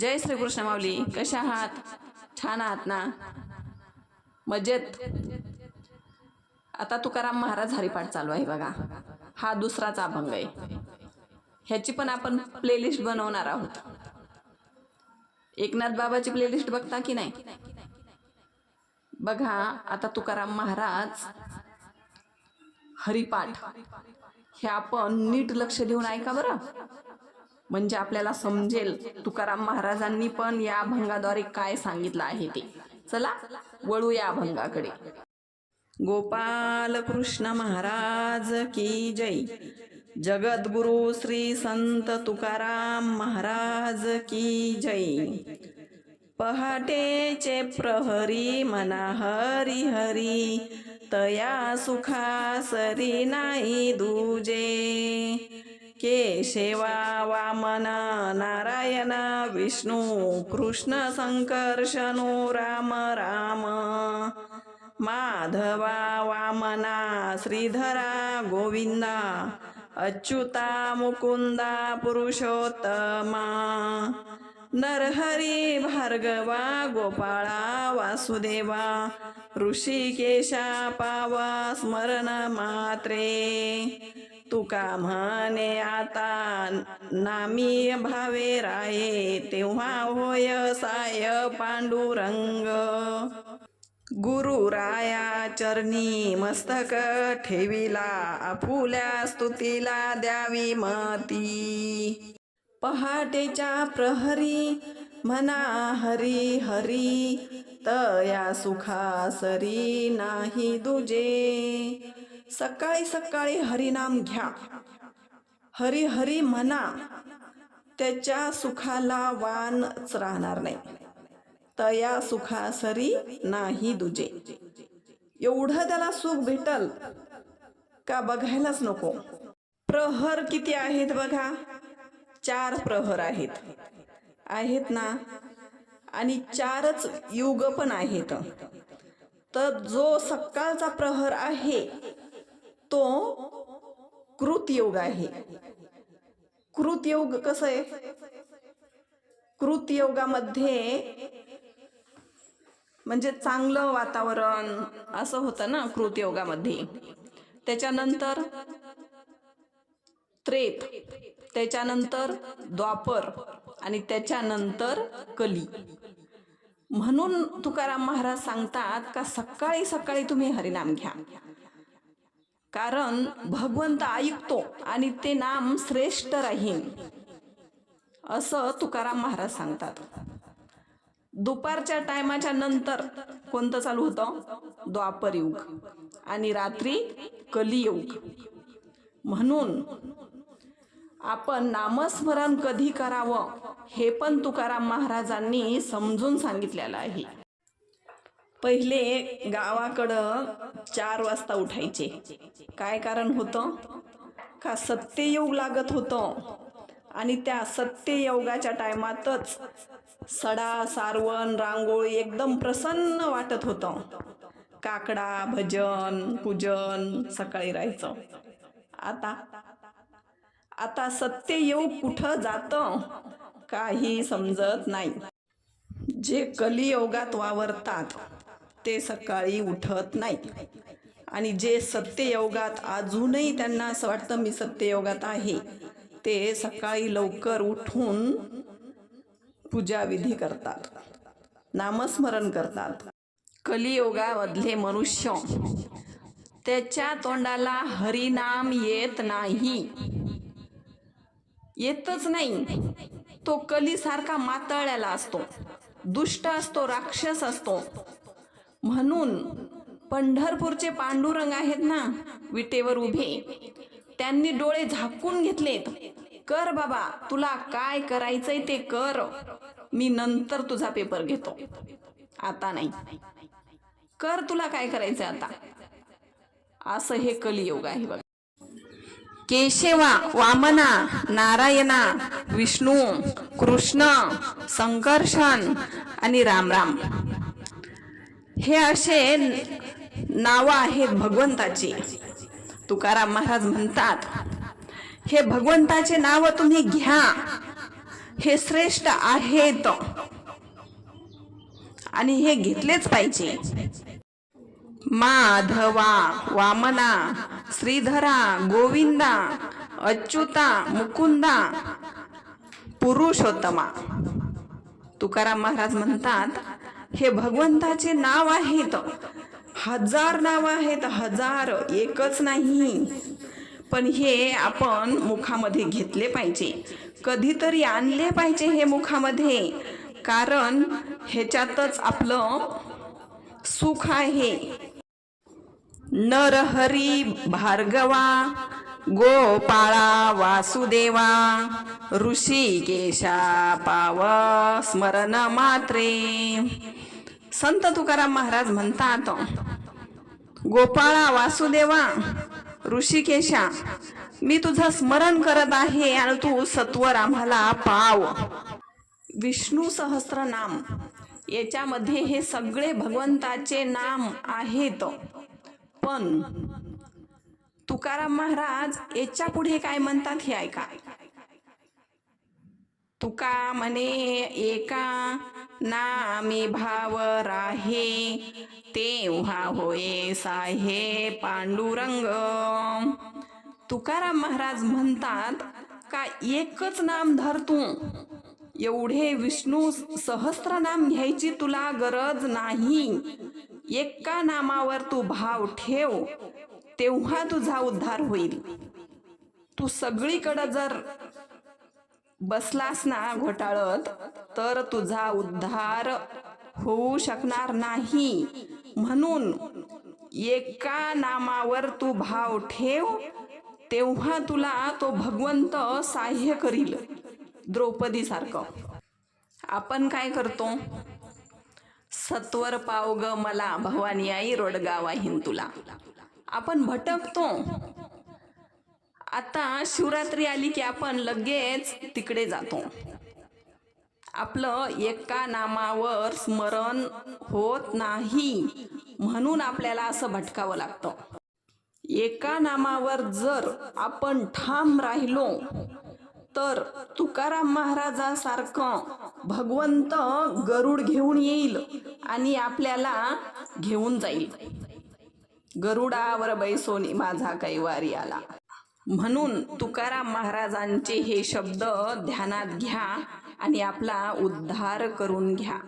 जय श्रीकृष्ण माऊली. कशा आहात? छान आहात ना? मजेत. आता तुकाराम महाराज हरिपाठ चालू आहे बघा. हा दुसराच अभंग आहे. ह्याची पण आपण प्लेलिस्ट बनवणार आहोत. एकनाथ बाबाची प्लेलिस्ट बघता की नाही? बघा आता तुकाराम महाराज हरिपाठ. हे आपण नीट लक्ष देऊन ऐका बरं. म्हणजे आपल्याला समजेल तुकाराम महाराजांनी पण या अभंगाद्वारे काय सांगितलं आहे ते. चला वळू या अभंगाकडे गोपाल कृष्ण महाराज की जय. जगद्गुरु श्री संत तुकाराम महाराज की जय. पहाटेचे प्रहरी मना हरी हरी तया सुखा सरी नाही दुजे. केशवा वामन नारायण विष्णू कृष्ण संकर्षणो राम राम। माधवा वामना श्रीधरा गोविंदा अच्युता मुकुंदा पुरुषोत्तमा। नरहरी भार्गवा गोपाळा वासुदेवा ऋषिकेशा पावा स्मरण मात्रे। तुका म्हणे आता नामी भावे राये तेव्हा होय साय पांडुरंग. गुरुराया चरणी मस्तक ठेविला आपुल्या स्तुतीला द्यावी मती. पहाटेच्या प्रहरी म्हणा हरी हरी तया सुखा सरी नाही दुजे. सकाळी सकाळी हरिनाम घ्या. हरी हरी म्हणा त्याच्या सुखाला वानच राहणार नाही. तया सुखासरी नाही दुजे. एवढं त्याला सुख भेटल का बघायलाच नको. प्रहर किती आहेत बघा. चार प्रहर आहेत. आहेत ना? आणि चारच युग पण आहेत. तर जो सकाळचा प्रहर आहे तो कृतयोग आहे. कृतयोग कसं आहे? कृतयोगामध्ये म्हणजे चांगलं वातावरण असं होतं ना कृतयोगामध्ये. त्याच्यानंतर त्रेत त्याच्यानंतर द्वापर आणि त्याच्यानंतर कली. म्हणून तुकाराम महाराज सांगतात का सकाळी सकाळी तुम्ही हरिनाम घ्या. कारण भगवंत ऐकतो आणि ते नाम श्रेष्ठ राहील असं तुकाराम महाराज सांगतात. दुपारच्या टायमाच्या नंतर कोणतं चालू होतं? द्वापर युग आणि रात्री कलियुग. म्हणून आपण नामस्मरण कधी करावं हे पण तुकाराम महाराजांनी समजून सांगितलेलं आहे. पहिले गावाकडं चार वाजता उठायचे. काय कारण होतं? का सत्ययोग लागत होतं. आणि त्या सत्ययोगाच्या टायमातच सडा सारवण रांगोळी एकदम प्रसन्न वाटत होतं. काकडा भजन पूजन सकाळी राहायचं. आता? आता सत्ययोग कुठं जातं? काही समजत नाही. जे कलियोगात वावरतात ते सकाळी उठत नाहीत. आणि जे सत्ययोगात अजूनही त्यांना असं वाटतं मी सत्ययोगात आहे ते सकाळी लवकर उठून पूजाविधी करतात नामस्मरण करतात. कलियोगामधले मनुष्य त्याच्या तोंडाला हरिनाम येत नाही. येतच नाही. तो कलीसारखा मातळ्याला असतो दुष्ट असतो राक्षस असतो. म्हणून पंढरपूरचे पांडुरंग आहेत ना विटेवर उभे. त्यांनी डोळे झाकून घेतलेत. कर बाबा तुला काय करायचंय ते कर. मी नंतर तुझा पेपर घेतो. आता नाही. कर तुला काय करायचंय आता. असं हे कलियोग आहे बघ. केशवा वामना नारायणा विष्णू कृष्ण संकर्षण आणि रामराम. हे असे नावं आहेत भगवंताची. तुकाराम महाराज म्हणतात हे भगवंताचे नाव तुम्ही घ्या. हे श्रेष्ठ आहेत. आणि हे घेतलेच पाहिजे. माधवा वामना श्रीधरा गोविंदा अच्युता मुकुंदा पुरुषोत्तमा. तुकाराम महाराज म्हणतात हे भगवंताचे नाव आहेत. हजार नाव आहेत हजार. एकच नाही. पण हे आपण मुखामध्ये घेतले पाहिजे. कधीतरी आणले पाहिजे हे मुखामध्ये. कारण ह्याच्यातच आपलं सुख आहे. नरहरी भार्गवा गोपाळा वासुदेवा ऋषिकेशा पाव स्मरण मात्रे. संत तुकाराम महाराज म्हणतात गोपाळा वासुदेवा ऋषिकेशा मी तुझं स्मरण करत आहे आणि तू सत्वर आम्हाला पाव. विष्णू सहस्त्रनाम याच्यामध्ये हे सगळे भगवंताचे नाम आहेत. पण तुकाराम महाराज याच्यापुढे काय म्हणतात हे ऐका. तुका म्हणे एका नामी भाव राहे तेव्हा होय साहे पांडुरंग. तुकाराम महाराज म्हणतात का एकच नाम धर तू एवढे विष्णू सहस्त्र नाम घ्यायची तुला गरज नाही. एका नामावर तू भाव ठेव. तेव्हा तुझा उद्धार होईल. तू सगळीकडं जर बसलास ना घोटाळत तर तुझा उद्धार होऊ शकणार नाही. म्हणून एका नामावर तू भाव ठेव तेव्हा तुला तो भगवंत सहाय्य करील. द्रौपदी सारखं आपण काय करतो? सत्वर पाव मला भवानी आई रोडगा वाहीन तुला. आपण भटकतो. आता शिवरात्री आली की आपण लगेच तिकडे जातो. आपलं एका नामावर स्मरण होत नाही म्हणून आपल्याला असं भटकावं लागतं. एका नामावर जर आपण ठाम राहिलो तर तुकाराम महाराजासारखं भगवंत गरुड घेऊन येईल आणि आपल्याला घेऊन जाईल. गरुडावर बैसोनी माझा कैवारी आला. म्हणून तुकाराम महाराजांचे हे शब्द ध्यानात घ्या आणि आपला उद्धार करून घ्या.